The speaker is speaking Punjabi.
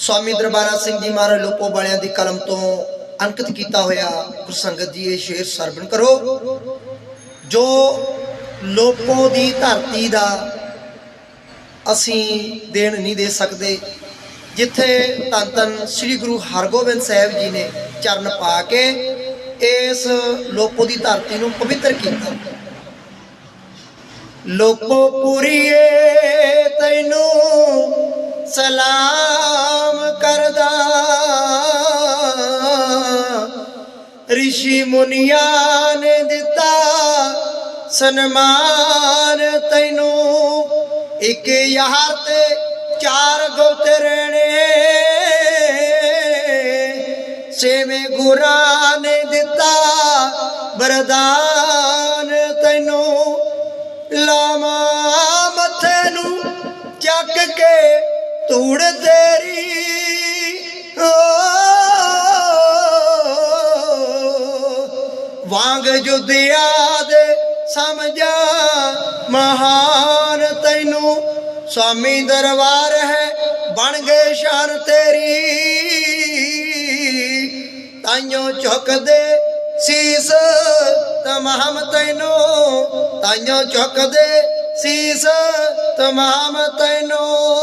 ਸਵਾਮੀ ਦਰਬਾਰਾ ਸਿੰਘ ਜੀ ਮਹਾਰਾਜ ਲੋਪੋ ਵਾਲਿਆਂ ਦੀ ਕਲਮ ਤੋਂ ਅੰਕਿਤ ਕੀਤਾ ਹੋਇਆ ਗੁਰਸੰਗਤ ਜੀ ਇਹ ਸ਼ੇਰ ਸਰਵਣ ਕਰੋ। ਜੋ ਲੋਪੋ ਦੀ ਧਰਤੀ ਦਾ ਅਸੀਂ ਦੇਣ ਨਹੀਂ ਦੇ ਸਕਦੇ, ਜਿੱਥੇ ਧੰਨ ਧੰਨ ਸ੍ਰੀ ਗੁਰੂ ਹਰਗੋਬਿੰਦ ਸਾਹਿਬ ਜੀ ਨੇ ਚਰਨ ਪਾ ਕੇ ਇਸ ਲੋਪੋ ਦੀ ਧਰਤੀ ਨੂੰ ਪਵਿੱਤਰ ਕੀਤਾ। ਲੋਪੋ ਪੁਰੀਏ ਤੈਨੂੰ ਸਲਾਮ ਰਿਸ਼ੀ ਮੁਨੀਆਂ ਨੇ ਦਿੱਤਾ ਸਨਮਾਨ ਤੈਨੂੰ ਇੱਕ ਯਾਰ ਤੇ ਚਾਰ ਗੋਤਰਣੇ ਸੇਵੇਂ ਗੁਰਾਂ ਨੇ ਦਿੱਤਾ ਬਰਦਾਨ ਤੈਨੂੰ ਲਾਮਾ ਮੱਥੇ ਨੂੰ ਚੱਕ ਕੇ ਧੂੜ ਤੇਰੀ ਵਾਂਗ ਜੁਦਿਆ ਦੇ ਸਮਝਾ, ਮਹਾਨ ਤੈਨੂੰ ਸਵਾਮੀ ਦਰਬਾਰ ਹੈ, ਬਣ ਗਏ ਸ਼ਾਨ ਤੇਰੀ। ਤਾਈਓ ਝੁਕਦੇ ਸੀਸ ਤਮਾਮ ਤੈਨੂੰ। ਤਾਈਓ ਝੁਕਦੇ ਸੀਸ ਤਮਾਮ ਤੈਨੂੰ।